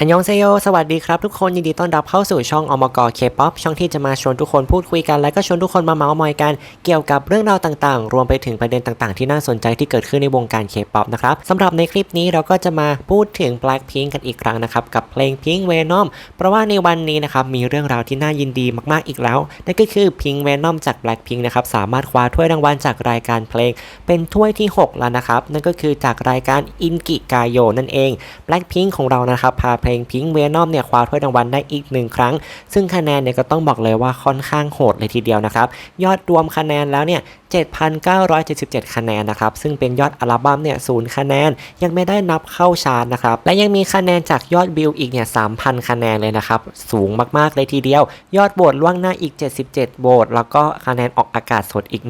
อันยองเซโย สวัสดีครับทุกคน ยินดีต้อนรับเข้าสู่ช่องอมกเคป๊อปช่องที่จะมาชวนทุกคนพูดคุยกัน และก็ชวนทุกคนมาเมาส์มอยกัน เกี่ยวกับเรื่องราวต่างๆ รวมไปถึงประเด็นต่างๆ ที่น่าสนใจที่เกิดขึ้นในวงการเคป๊อปนะครับสำหรับในคลิปนี้เราก็จะมาพูดถึง Blackpink กันอีกครั้งนะครับ กับเพลง Pink Venom เพราะว่าในวันนี้นะครับ มีเรื่องราวที่น่ายินดีมากๆอีกแล้ว นั่นก็คือ Pink Venom จาก Blackpink นะครับสามารถคว้าถ้วยรางวัลจากรายการเพลง เป็นถ้วยที่ 6 แล้วนะครับนั่นก็คือจากรายการอินกิกาโยนั่นเอง Blackpink ของเรานะครับพาเพลงพิงเวนอฟเนี่ยคว้าถ้วยรางวัลได้อีกหนึ่งครั้ง ซึ่งคะแนนเนี่ยก็ต้องบอกเลยว่าค่อนข้างโหดเลยทีเดียวนะครับ ยอดรวมคะแนนแล้วเนี่ย7,977 คะแนนนะครับ ซึ่งเป็นยอดอัลบั้มเนี่ยศูนย์คะแนน ยังไม่ได้นับเข้าชาร์ตนะครับ และยังมีคะแนนจากยอดวิวอีกเนี่ย 3,000 คะแนนเลยนะครับ สูงมาก ๆ เลยทีเดียว ยอดโหวตล่วงหน้าอีก 77โหวตแล้วก็คะแนนออกอากาศสดอีก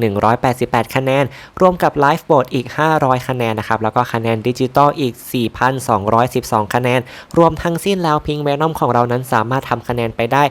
188 คะแนน รวมกับไลฟ์โหวตอีก 500 คะแนนนะครับ แล้วก็คะแนนดิจิตอลอีก 4,212 คะแนน รวมทั้งสิ้นแล้วพิงเวนอมของเรานั้นสามารถทำคะแนนไปได้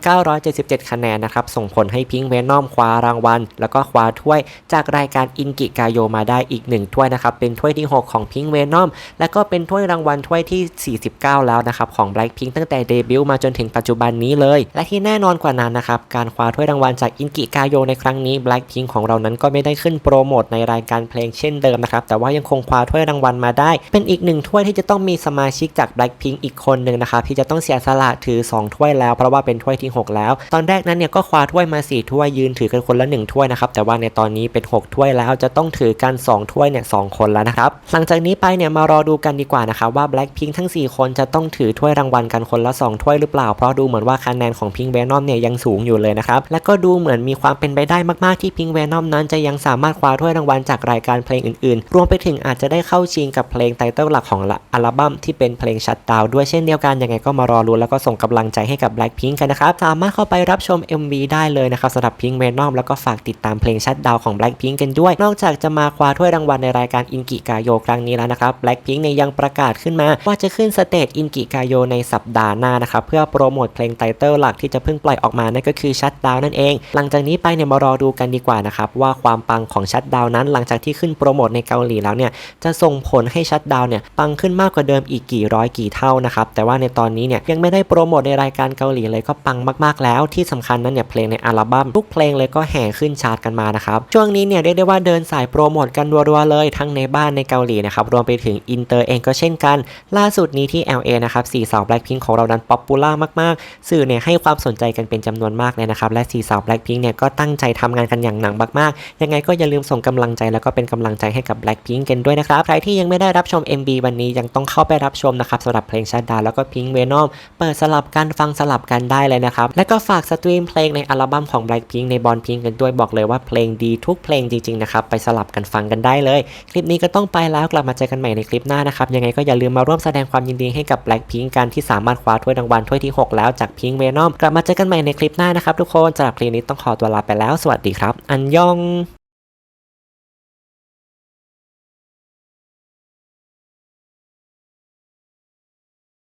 7,977 คะแนนนะครับ ส่งผลให้พิงเวนอมคว้ารางวัล แล้วก็คว้าถ้วย จากรายการอินกิกาโยมาได้อีก 1 ถ้วยนะครับ เป็นถ้วยที่ 6 ของพิงเวนอมและก็เป็นถ้วยรางวัลถ้วยที่ 49 แล้วนะครับ ของ Blackpink ตั้งแต่เดบิวต์มาจนถึงปัจจุบันนี้เลย และที่แน่นอนกว่านั้นนะครับ การคว้าถ้วยรางวัลจากอินกิกาโยในครั้งนี้ Blackpink ของเรานั้นก็ไม่ได้ขึ้นโปรโมทในรายการเพลงเช่นเดิมนะครับแต่ว่ายังคงคว้าถ้วยรางวัลมาได้ เป็นอีกหนึ่งถ้วยที่จะต้องมีสมาชิกจาก Blackpink อีกคนหนึ่งนะครับที่จะต้องเสียสละถือ 2 ถ้วยแล้วเพราะว่าเป็นถ้วยที่ 6 แล้ว ตอนแรกนั้นเนี่ยก็คว้าถ้วยมา 4 ถ้วยยืนถือกันคนละ 1 ถ้วยนะครับแต่ว่าในตอนนี้เป็น 6 ถ้วยแล้วจะต้องถือกัน 2 ถ้วยเนี่ยสคนแล้วนะครับ หลังจากนี้ไปเนี่ยมารอดูกันดีกว่านะครับว่า Blackpink ทั้ง 4 คนจะต้องถือถ้วยรางวัลกันคนละ 2 ถ้วยหรือเปล่า เพราะดูเหมือนว่าคะแนนของ Pink Venom เนี่ยยังสูงอยู่เลยนะครับ และก็ดูเหมือนมีความเป็นไปได้มากๆที่ Pink Venom นั้นจะยังสามารถคว้าถ้วยรางวัลจากรายการเพลงอื่นๆ รวมไปถึงอาจจะได้เข้าชิงกับเพลงไตเติ้ลหลักของอัลบั้มที่เป็นเพลงชัดดาวด้วยเช่นเดียวกันยังไงก็มารอรุ้แล้วก็ส่งกำลังใจให้กับ Blackpink กันนะครับสามารถเข้าไปรับชม MV ได้เลยนะครับสำหรับ Pink Venom แล้วก็ฝากติดตามเพลงชัดดาวของ Blackpink กันด้วย นอกจากจะมาคว้าถ้วยรางวัลในรายการอินกิกาโยครั้งนี้แล้วนะครับ Blackpink เนี่ยยังประกาศขึ้นมาว่าจะขึ้นสเตจอินกิกาโยในสัปดาห์หน้านะครับเพื่อโปรโมทเพลงไตเติลหลักที่จะเพิ่งปล่อยออกมานั่นก็คือชัดดาวนั่นเอง หลังจากนี้ไปเนี่ยมารอดูกันดีกว่านะครับว่าความปังของชัดดาวนั้น หลังจากที่ขึ้นโปรโมทในเกาหลีแล้วเนี่ยจะส่งผลให้ชัดดาวเนี่ยปังขึ้นมากกว่าเดิมอีกกี่ร้อยกี่เท่านะครับแต่ว่าในตอนนี้เนี่ยยังไม่ได้โปรโมทในรายการเกาหลีเลยก็ปังมาก ๆ แล้วที่สำคัญนั้นเนี่ยเพลงในอัลบั้มทุกเพลงเลยก็แห่ขึ้นชาร์ตกันมานะครับ ช่วงนี้เนี่ยเรียกได้ว่าเดินสายโปรโมทกันรัวๆเลย ทั้งในบ้านในเกาหลีนะครับรวมไปถึงอินเตอร์เองก็เช่นกัน ล่าสุดนี้ที่ LA นะครับสี่สาว Blackpink ของเรานั้นป๊อปปูล่ามากๆ สื่อเนี่ยให้ความสนใจกันเป็นจำนวนมากเลยนะครับและสี่สาว Blackpink เนี่ยก็ตั้งใจทำงานกันอย่างหนักมากๆ ยังไงก็อย่าลืมส่งกำลังใจแล้วก็เป็นกำลังใจให้กับ Blackpink กันด้วยนะครับใครที่ยังไม่ได้รับชม MB วันนี้ยังต้องเข้าไปรับชมนะครับสำหรับเพลงชัดาแล้วก็ Pink Venom เปิดสลับกันฟังสลับกันได้เลยนะครับและก็ฝากสตรีมเพลงในอัลบั้มของ Blackpink ในบอลพิงกันด้วยบอกเลยว่าเพลงดีทุกเพลงจริงๆนะครับไปสลับกันฟังกันได้เลย คลิปนี้ก็ต้องไปแล้วกลับมาเจอกันใหม่ในคลิปหน้านะครับยังไงก็อย่าลืมมาร่วมแสดงความยินดีให้กับ Blackpink การที่สามารถคว้าถ้วยรางวัลถ้วยที่ 6 แล้วจาก Pink Venom กลับมาเจอกันใหม่ในคลิปหน้านะครับทุกคนสำหรับคลิปนี้ต้องขอตัวลาไปแล้ว สวัสดีครับ อันยอง